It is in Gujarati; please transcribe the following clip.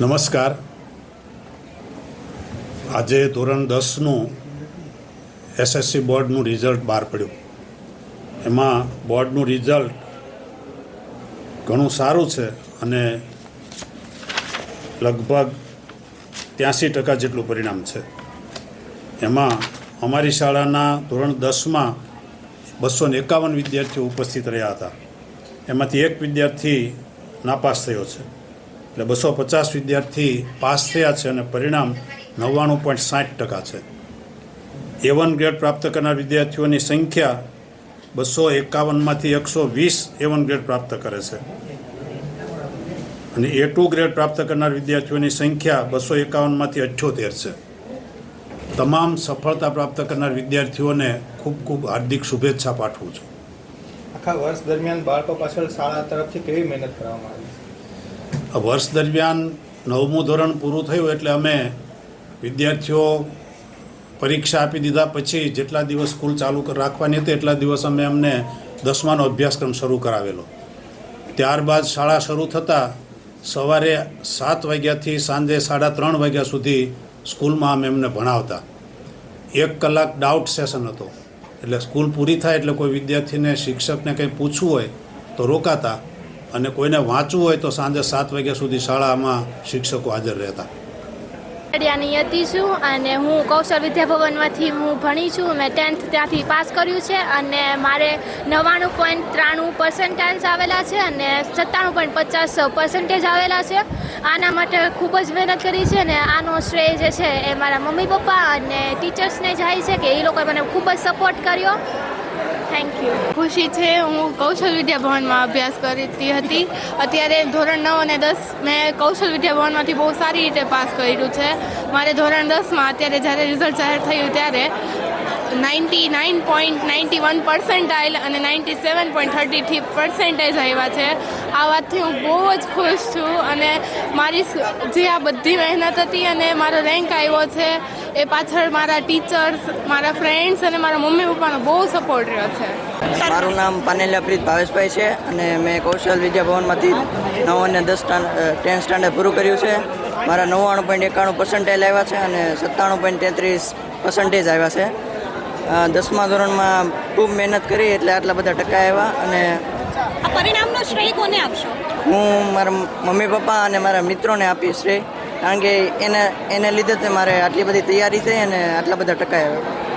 નમસ્કાર. આજે ધોરણ દસનું એસએસસી બોર્ડનું રિઝલ્ટ બહાર પડ્યું. એમાં બોર્ડનું રિઝલ્ટ ઘણું સારું છે અને લગભગ ત્યાંસી ટકા જેટલું પરિણામ છે. એમાં અમારી શાળાના ધોરણ દસમાં બસો ને એકાવન વિદ્યાર્થીઓ ઉપસ્થિત રહ્યા હતા. એમાંથી એક વિદ્યાર્થી નાપાસ થયો છે. એટલે બસો પચાસ વિદ્યાર્થી પાસ થયા છે અને પરિણામ નવ્વાણું પોઈન્ટ સાઠ ટકા છે. એ વન ગ્રેડ પ્રાપ્ત કરનાર વિદ્યાર્થીઓની સંખ્યા બસો એકાવનમાંથી એકસો વીસ એ વન ગ્રેડ પ્રાપ્ત કરે છે. અને એ ટુ ગ્રેડ પ્રાપ્ત કરનાર વિદ્યાર્થીઓની સંખ્યા બસો એકાવનમાંથી અઠ્યોતેર છે. તમામ સફળતા પ્રાપ્ત કરનાર વિદ્યાર્થીઓને ખૂબ ખૂબ હાર્દિક શુભેચ્છા પાઠવું છું. આખા વર્ષ દરમિયાન બાળકો પાછળ શાળા તરફથી કેવી મહેનત કરવામાં આવી? વર્ષ દરમિયાન નવમું ધોરણ પૂરું થયું એટલે અમે વિદ્યાર્થીઓ પરીક્ષા આપી દીધા પછી જેટલા દિવસ સ્કૂલ ચાલુ રાખવાની હતી એટલા દિવસ અમે અમને દસમાનો અભ્યાસક્રમ શરૂ કરાવેલો. ત્યારબાદ શાળા શરૂ થતાં સવારે સાત વાગ્યાથી સાંજે સાડા ત્રણ વાગ્યા સુધી સ્કૂલમાં અમે એમને ભણાવતા. એક કલાક ડાઉટ સેશન હતો. એટલે સ્કૂલ પૂરી થાય એટલે કોઈ વિદ્યાર્થીને, શિક્ષકને કંઈ પૂછવું હોય તો રોકાતા. અને કોઈને વાંચવું હોય તો સાંજે સાત વાગ્યા સુધી શાળામાં શિક્ષકો હાજર રહેતા. અડિયાની હતી છું અને હું કૌશલ વિદ્યાભવનમાંથી હું ભણી છું. મેં ટેન્થ ત્યાંથી પાસ કર્યું છે અને મારે નવ્વાણું પોઈન્ટ ત્રાણું પર્સન્ટાઇલ્સ આવેલા છે અને સત્તાણું પોઈન્ટ પચાસ પર્સન્ટેજ આવેલા છે. આના માટે ખૂબ જ મહેનત કરી છે અને આનો શ્રેય જે છે એ મારા મમ્મી પપ્પા અને ટીચર્સને જાય છે કે એ લોકોએ મને ખૂબ જ સપોર્ટ કર્યો. થેન્ક યુ ખુશી છે, હું કૌશલ વિદ્યાભવનમાં અભ્યાસ કરતી હતી. અત્યારે ધોરણ નવ અને દસ મેં કૌશલ વિદ્યાભવનમાંથી બહુ સારી રીતે પાસ કર્યું છે. મારે ધોરણ દસમાં અત્યારે જ્યારે રિઝલ્ટ જાહેર થયું ત્યારે ninety nine point ninety one percentile અને ninety seven point thirty three percentage આવ્યા છે. આ વાતથી હું બહુ જ ખુશ છું અને મારી જે આ બધી મહેનત હતી અને મારો રેન્ક આવ્યો છે, એ પાછળ મારા ટીચર્સ, મારા ફ્રેન્ડ્સ અને મારા મમ્મી પપ્પાનો બહુ સપોર્ટ રહ્યો છે. મારું નામ પાનેલિયા પ્રીત ભાવેશભાઈ છે અને મેં કૌશલ વિદ્યાભવનમાંથી નવ અને દસ ટેન્થ સ્ટાન્ડર્ડ પૂરું કર્યું છે. મારા નવ્વાણું પોઈન્ટ એકાણું પર્સન્ટેજ આવ્યા છે અને સત્તાણું પોઈન્ટ તેત્રીસ પર્સન્ટેજ આવ્યા છે. દસમા ધોરણમાં ખૂબ મહેનત કરી એટલે આટલા બધા ટકા આવ્યા અને પરિણામનો શ્રેય કોને આપશો? હું મારા મમ્મી પપ્પા અને મારા મિત્રોને આપીશ શ્રેય. કારણ કે એને એને લીધે જ મારે આટલી બધી તૈયારી થઈ અને આટલા બધા ટકા આવ્યા.